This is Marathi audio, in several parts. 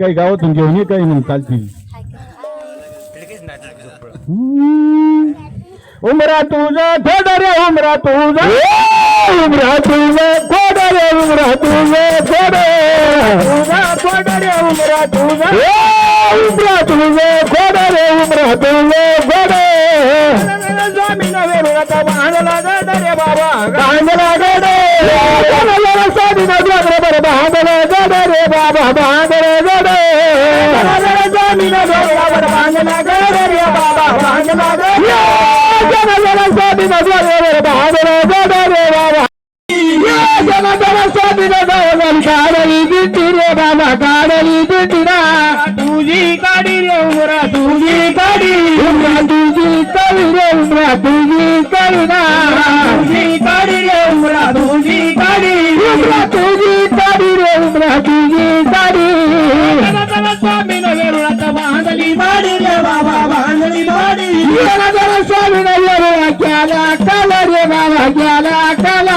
काही गावातून घेऊन ये काही मग चालतील. उमरा तुझा थोड रे उमरा तुझा. उमरा तुझा थोड रे उमरा तुझा थोड तुझा थोड रे उमरा तुझा. उमरा तुझा थोड रे उमरा तुझा थोड स्वामी नवे रुळाचा बांधला गड रे बाबा. बांधला गड रे बाबा स्वामी नवे रे बाबा बांधला गड जन जन स्वामी नवे बांधला गड रे बाबा जन जन स्वामी नवे काढली दिंडी रे बाबा काढली दिंडीरा तुझी गाडी रे उमरा तुझी गाडी उमरा तुझी गाडी रे उमरा तुझी गाडी ना तुझी गाडी रे उमरा तुझी गाडी उमरा तुझी गाडी रे उमरा तुझी சுவாமி நல்லது வாக்கியால கலரி வாக்கியால கலா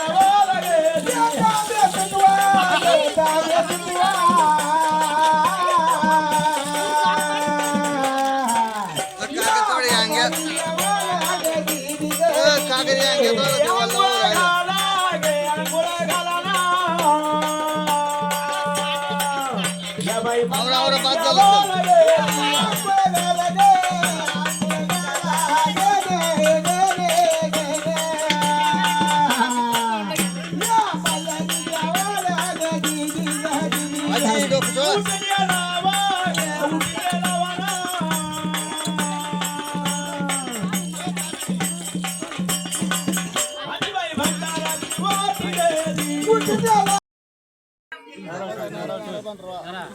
நேரம் நேரம்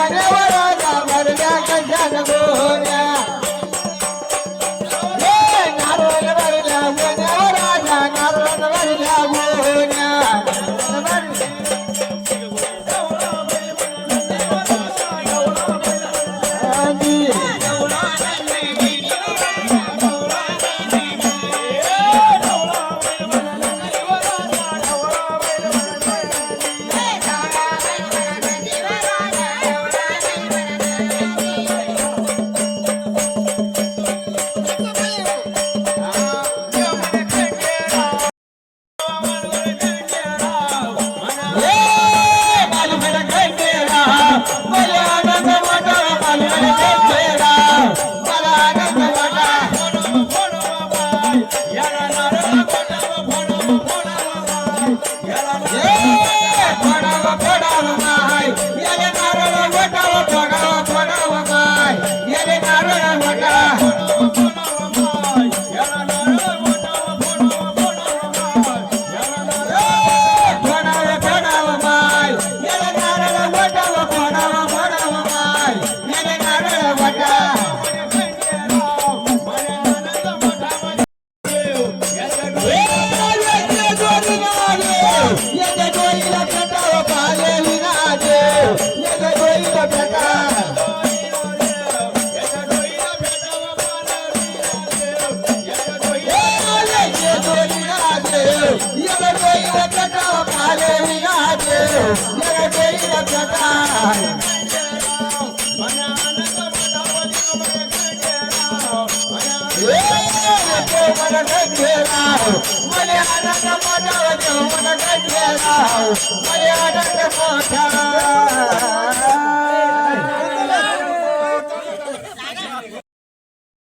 Janavara, you mine.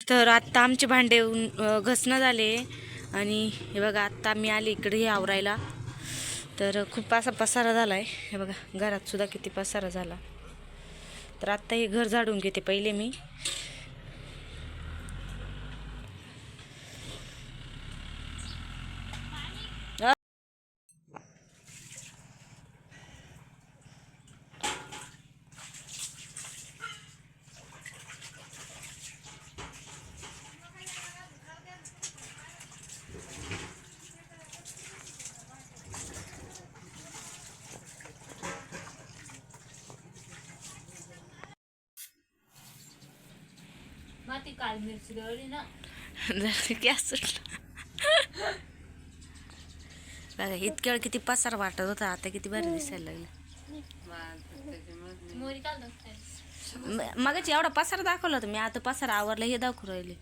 तर आत्ता आमचे भांडे घसणं झाले आणि हे बघा आत्ता मी आले इकडे आवरायला. तर खूप असा पसारा झाला आहे हे बघा घरातसुद्धा किती पसारा झाला. तर आत्ता हे घर झाडून घेते पहिले मी. ती काल मिरची दळली ना. गॅस सुटला बघा इतक्या वेळ किती पसारा वाटत होता आता किती भारी दिसायला लागलं. मोरी काल मगाची एवढा पसारा दाखवला होता मी आता पसारा आवरला हे दाखवू राहिले.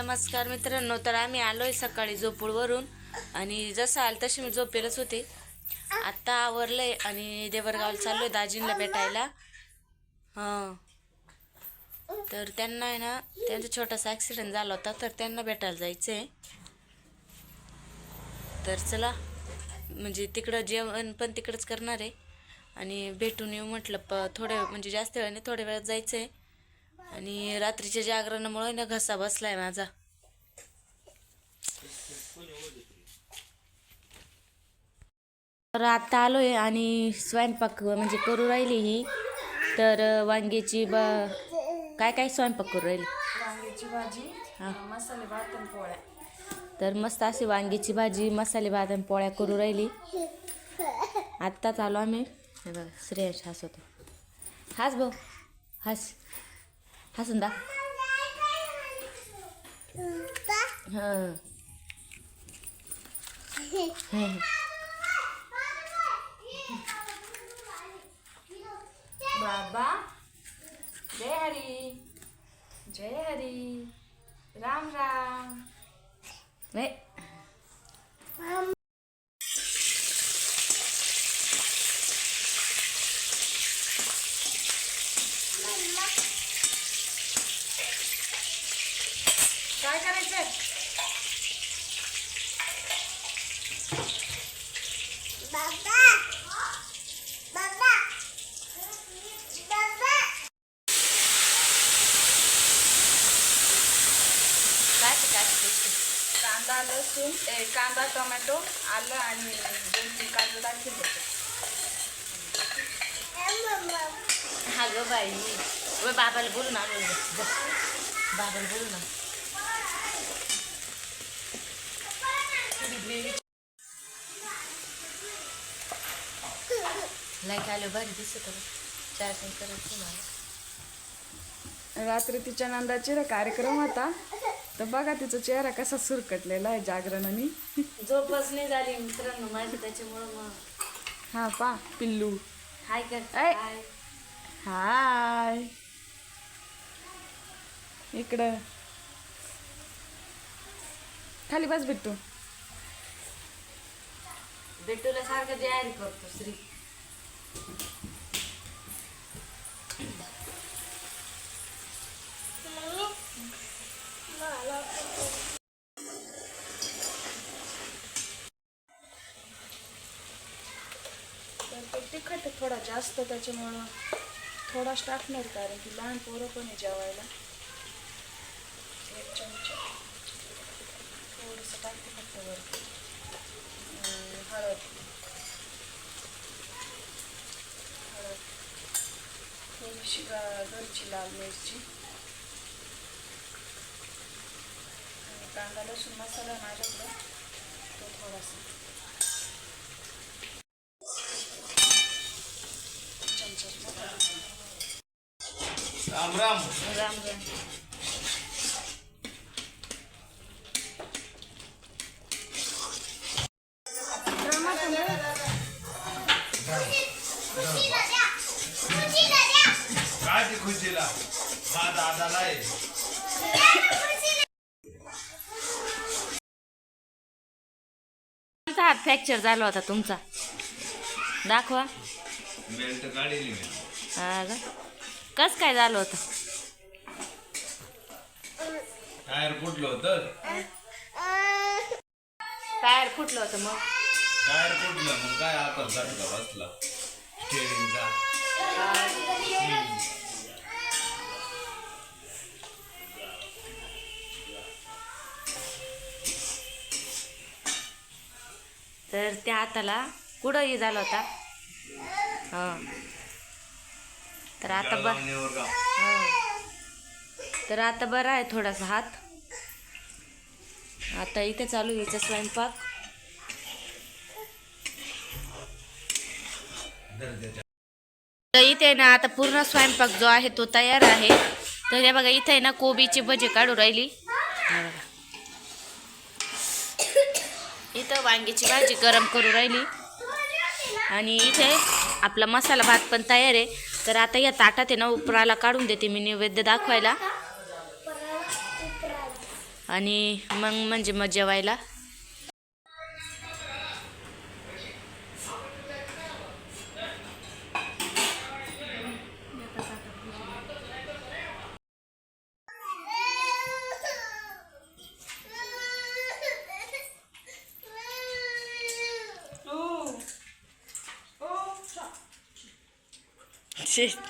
नमस्कार मित्रांनो तर आम्ही आलोय सकाळी झोपूळवरून. आणि जसं आलं तशी मी झोपेलच होते. आत्ता आवरलंय आणि देवरगावला चाललोय दाजींना भेटायला. हां. तर त्यांना आहे ना त्यांचा छोटासा ॲक्सिडेंट झाला होता तर त्यांना भेटायला जायचं आहे तर चला म्हणजे तिकडं जेवण पण तिकडंच करणार आहे. आणि भेटून येऊ म्हटलं प थोड्या म्हणजे जास्त वेळाने थोड्या वेळात जायचं आहे आणि रात्रीच्या जागरणामुळे ना घसा बसला आहे माझा. तर आता आलो आहे आणि स्वयंपाक म्हणजे करू राहिली ही. तर वांग्याची बा काय काय स्वयंपाक करू राहिली? वांग्याची भाजी हा. मसाले भात आणि पोळ्या. तर मस्त अशी वांग्याची भाजी मसाले भात आणि पोळ्या करू राहिली. आत्ताच आलो आम्ही. हे बघा श्रेयश हसवतो. हास भाऊ हास. हसून दा हां. हं. बाबा जय हरी जय हरी राम राम ए, काय करायचंय काय ते, काय ते, काय कांदा लसूण कांदा टोमॅटो आलं आणि दोन तीन कांदा टाकून देतो. हा गं बाई व बाबाला बोलून आलो जा. बाबाला बोलू ना लाइट आलो भारी दिसत होतं. चार्जिंग करत तुम्हाला. रात्री तिच्या नंदाची कार्यक्रम होता. तर बघा तिचा चेहरा कसा सुरकटलेला आहे जागरणाने. झोपच नाही झाली मित्रांनो माझी त्याच्यामुळं मग. हा पा पिल्लू. हाय कर ऐ. हाय. हाय. इकडं. खाली बस भेटू बेटूला सारखं तयारी करतो श्री. जास्त त्याच्यामुळं थोडाच टाकणार कारण की लहान पोरं पण आहे जेवायला. एक चमचा. थोडंसं टाकते फक्त वर हळद. हळद. थोडीशी गा- घरची लाल मिरची. आणि कांदा लसूण मसाला माझ्याकडं. तो थोडासा. राम राम. राम राम. हात फ्रॅक्चर झाला होता तुमचा. दाखवा. बेल्ट काढली हा का? कस काय झालं होतं? टायर फुटलं होतं. टायर फुटलं होतं मग. टायर फुटलं मग काय आता झटका बसला. स्टेरिंगचा. तर त्या हाताला कुठं हे झाला होता. हां. तर आता ब. तर आता बरा आहे थोडासा हात. आता इथे चालू आहे याचा स्वयंपाक. इथे ना आता पूर्ण स्वयंपाक जो आहे तो तयार आहे. तर हे बघा इथे ना कोबीची भजी काढू राहिली. इथं वांग्याची भाजी गरम करू राहिली. आणि इथे आपला मसाला भात पण तयार आहे. तर आता या ताटात आहे ना उपराला काढून देते मी नैवेद्य दाखवायला. आणि मग म्हणजे मग जेवायला. Shit.